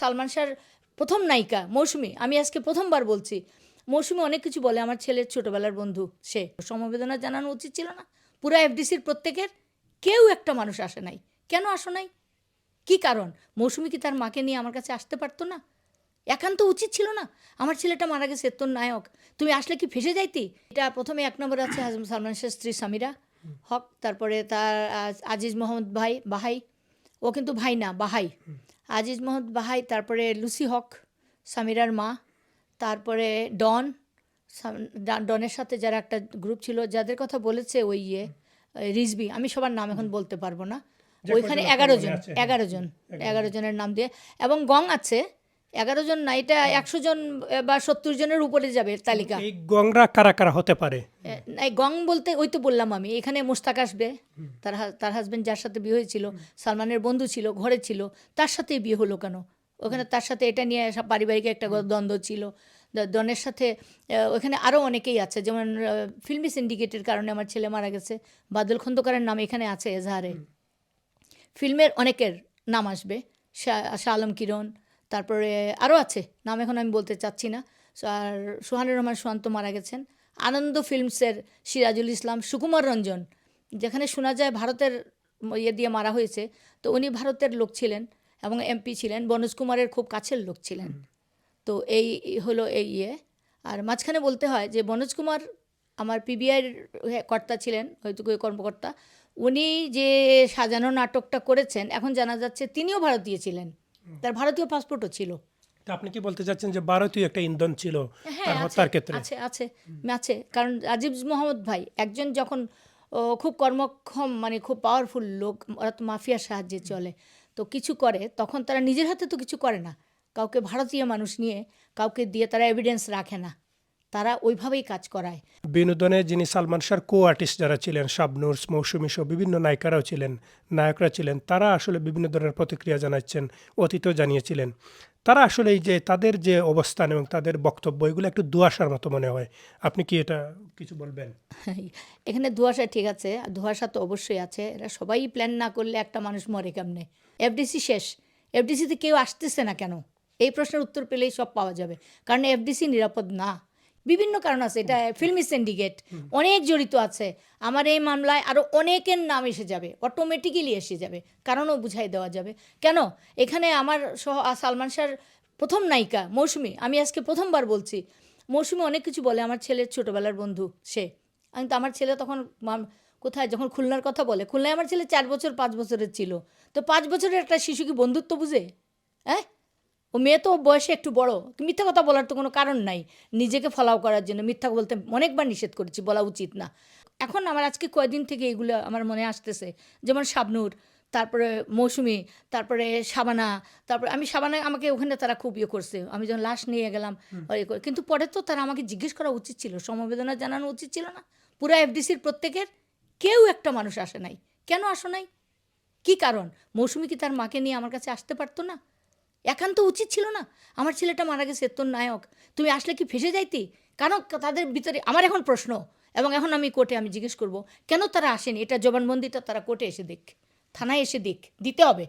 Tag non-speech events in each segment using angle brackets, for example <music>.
সালমান শাহর প্রথম নায়িকা, মৌসুমি, আমি আজকে প্রথমবার বলছি। মৌসুমি অনেক কিছু বলে, আমার ছেলের ছোটবেলার বন্ধু, সে। সমবেদনা জানানো উচিত ছিল না। পুরো এফডিসির প্রত্যেকের কেউ একটা মানুষ আসে নাই। কেন আসো নাই? কি কারণ? মৌসুমি কি তার মাকে নিয়ে আমার কাছে আসতে পারতো না? একান্ত উচিত ছিল না। আমার ছেলেটা মারা গেছে, তোর নায়ক। তুমি আসলে কি ফেসে যাইতি? এটা প্রথমে এক নম্বর আছে হাজম সালমান শাহ স্ত্রী সামিরা হক, তারপরে তার আজ- আজিজ মোহাম্মদ ভাই, বাহাই। ও কিন্তু ভাই না বাহাই। আজিজ মোহাম্মদ বাহাই তারপরে লুসি হক সামিরার মা তারপরে ডন। ডনের সাথে যারা একটা গ্রুপ ছিল যাদের কথা বলেছে ওই ইয়ে রিজবি আমি সবার নাম এখন বলতে পারব না। ওইখানে এগারো জন এগারো জন। এগারো জনের নাম দিয়ে। এবং গং আছে এগারো জন না এটা একশো জন বা সত্তর জনের উপরে যাবে তালিকা। এই গংরা কারা কারা হতে পারে? এই গং বলতে ওই তো বললাম আমি এখানে মুস্তাক আসবে তার তার হাজবেন্ড যার সাথে বিয়ে হয়েছিল সালমানের বন্ধু ছিল ঘরে ছিল তার সাথে বিয়ে হলো কেন? ওখানে তার সাথে এটা নিয়ে সব পারিবারিক একটা দ্বন্দ্ব ছিল। দ- ডনের সাথে ওখানে আরও অনেকেই আছে যেমন ফিল্মি সিন্ডিকেটের কারণে আমার ছেলে মারা গেছে বাদল খন্দকারের নাম এখানে আছে এজাহারে। ফিল্মের অনেকের নাম আসবে শাহ আলম কিরণ তারপরে আরও আছে নাম এখন আমি বলতে চাচ্ছি না। আর সোহানুর রহমান সোহান্ত মারা গেছেন। আনন্দ ফিল্মসের সিরাজুল ইসলাম সুকুমার রঞ্জন যেখানে শোনা যায় ভারতের ইয়ে দিয়ে মারা হয়েছে। তো উনি ভারতের লোক ছিলেন এবং এমপি ছিলেন বনোজ কুমারের খুব কাছের লোক ছিলেন। তো এই হলো এই ইয়ে। আর মাঝখানে বলতে হয় যে বনোজ কুমার আমার পিবিআইয়ের কর্তা ছিলেন হয়তো কর্মকর্তা। উনি যে সাজানো নাটকটা করেছেন এখন জানা যাচ্ছে তিনিও ভারতীয় ছিলেন। তার ভারতীয় পাসপোর্টও ছিল। আপনি কি বলতে চাচ্ছেন যে ভারতীয় একটা ইন্ধন ছিল হ্যাঁ তার হত্যার ক্ষেত্রে? আছে আছে আছে। কারণ রাজীব মোহাম্মদ ভাই একজন যখন খুব কর্মক্ষম মানে খুব পাওয়ারফুল লোক ওরা তো মাফিয়ার সাহায্যে চলে তো কিছু করে তখন তারা নিজের হাতে তো কিছু করে না। কাউকে ভারতীয় মানুষ নিয়ে কাউকে দিয়ে তারা এভিডেন্স রাখে না। তারা ওইভাবেই কাজ করায়। বিনোদনে যিনি সালমান শাহর কো আর্টিস্ট যারা ছিলেন শাবনুর মৌসুমী সহ বিভিন্ন নায়িকারাও ছিলেন নায়করা ছিলেন তারা আসলে বিভিন্ন ধরনের প্রতিক্রিয়া জানাচ্ছেন অতীতও জানিয়েছিলেন। তারা আসলে এই যে তাদের যে অবস্থান এবং তাদের বক্তব্য এগুলো একটু দুয়াশার মতো মনে হয়। আপনি কি এটা কিছু বলবেন? <laughs> এখানে ধোঁয়াশা ঠিক আছে ধোঁয়াশা তো অবশ্যই আছে। এরা সবাই প্ল্যান না করলে একটা মানুষ মরে কেমনে? এফডিসি শেষ। এফডিসিতে কেউ আসতেছে না কেন? এই প্রশ্নের উত্তর পেলেই সব পাওয়া যাবে। কারণ এফডিসি নিরাপদ না। বিভিন্ন কারণ আছে। এটা ফিল্মি সিন্ডিকেট অনেক জড়িত আছে। আমার এই মামলায় আরও অনেকের নাম এসে যাবে। অটোমেটিক্যালি এসে যাবে। কারণও বুঝাই দেওয়া যাবে। কেন? এখানে আমার সহ সালমান শাহর প্রথম নায়িকা, মৌসুমি, আমি আজকে প্রথমবার বলছি। মৌসুমি অনেক কিছু বলে, আমার ছেলের ছোটবেলার বন্ধু সে। আমি তো, আমার ছেলে তখন কোথায় যখন খুলনার কথা বলে, খুলনায় আমার ছেলে চার বছর, পাঁচ বছরের ছিল। তো পাঁচ বছরের একটা শিশু কি বন্ধুত্ব বুঝে? হ্যাঁ? ও মেয়ে তো বয়সে একটু বড়। মিথ্যা কথা বলার তো কোনো কারণ নাই। নিজেকে ফলাও করার জন্য মিথ্যা বলতে অনেকবার নিষেধ করেছি বলা উচিত না। এখন আমার আজকে কয়দিন থেকে এগুলো আমার মনে আসতেছে যেমন শাবনূর তারপরে মৌসুমি তারপরে সাবানা তারপরে আমি সাবানা আমাকে ওখানে তারা খুব ইয়ে করছে। আমি যখন লাশ নিয়ে গেলাম কিন্তু পরে তো তারা আমাকে জিজ্ঞেস করা উচিত ছিল সমবেদনা জানানো উচিত ছিল না। পুরো এফডিসির প্রত্যেকের কেউ একটা মানুষ আসে নাই। কেন আসো নাই? কি কারণ? মৌসুমি কি তার মাকে নিয়ে আমার কাছে আসতে পারতো না? একান্ত উচিত ছিল না? আমার ছেলেটা মারা গেছে, তোর নায়ক। তুমি আসলে কি ফেসে যাইতি? কারণ তাদের ভিতরে আমার এখন প্রশ্ন, এবং এখন আমি কোর্টে আমি জিজ্ঞেস করব, কেন তারা আসেনি? এটা জবানবন্দিটা তারা কোর্টে এসে দেখ থানায় এসে দেখ দিতে হবে।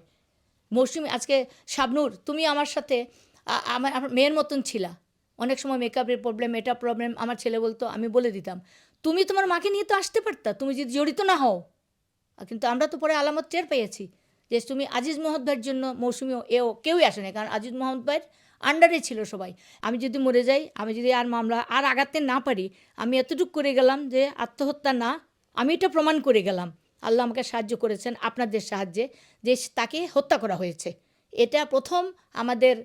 মৌসুমি আজকে শাবনুর, তুমি আমার সাথে আমার আমার মেয়ের মতন ছিলা। অনেক সময় মেকআপের প্রবলেম এটা প্রবলেম আমার ছেলে বলতো, আমি বলে দিতাম। তুমি তোমার মাকে নিয়ে তো আসতে পারতা, তুমি যদি জড়িত না হও। কিন্তু আমরা তো পরে আলামত টের পেয়েছি। যে তুমি আজিজ মোহাম্মদ জন্য মৌসুমি এও কেউই আসে না কারণ আজিজ মোহাম্মদ আন্ডারে ছিল সবাই। আমি যদি মরে যাই, আমি যদি আর মামলা আর আগাতে না পারি, আমি এতটুকু করে গেলাম যে আত্মহত্যা না, আমি এটা প্রমাণ করে গেলাম। আল্লাহ আমাকে সাহায্য করেছেন আপনাদের সাহায্যে, যে তাকে হত্যা করা হয়েছে। এটা প্রথম আমাদের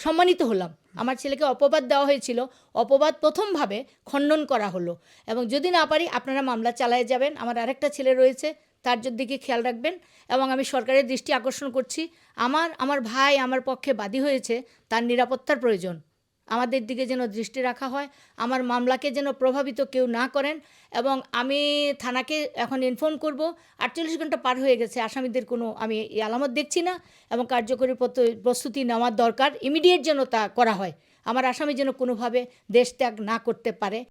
সম্মানিত হলাম। আমার ছেলেকে অপবাদ দেওয়া হয়েছিল। অপবাদ প্রথমভাবে খণ্ডন করা হলো। এবং যদি না পারি, আপনারা মামলা চালায় যাবেন। আমার আরেকটা ছেলে রয়েছে, তার দিকে খেয়াল রাখবেন। এবং আমি সরকারের দৃষ্টি আকর্ষণ করছি। আমার আমার ভাই আমার পক্ষে বাদী হয়েছে, তার নিরাপত্তার প্রয়োজন। আমাদের দিকে যেন দৃষ্টি রাখা হয়, আমার মামলাকে যেন প্রভাবিত কেউ না করেন এবং আমি থানাকে এখন ইনফর্ম করব। আটচল্লিশ ঘণ্টা পার হয়ে গেছে, আসামিদের কোনো আমি এই আলামত দেখছি না এবং কার্যকরী প্রস্তুতি নেওয়ার দরকার ইমিডিয়েট যেন তা করা হয়। আমার আসামি যেন কোনোভাবে দেশ ত্যাগ না করতে পারে।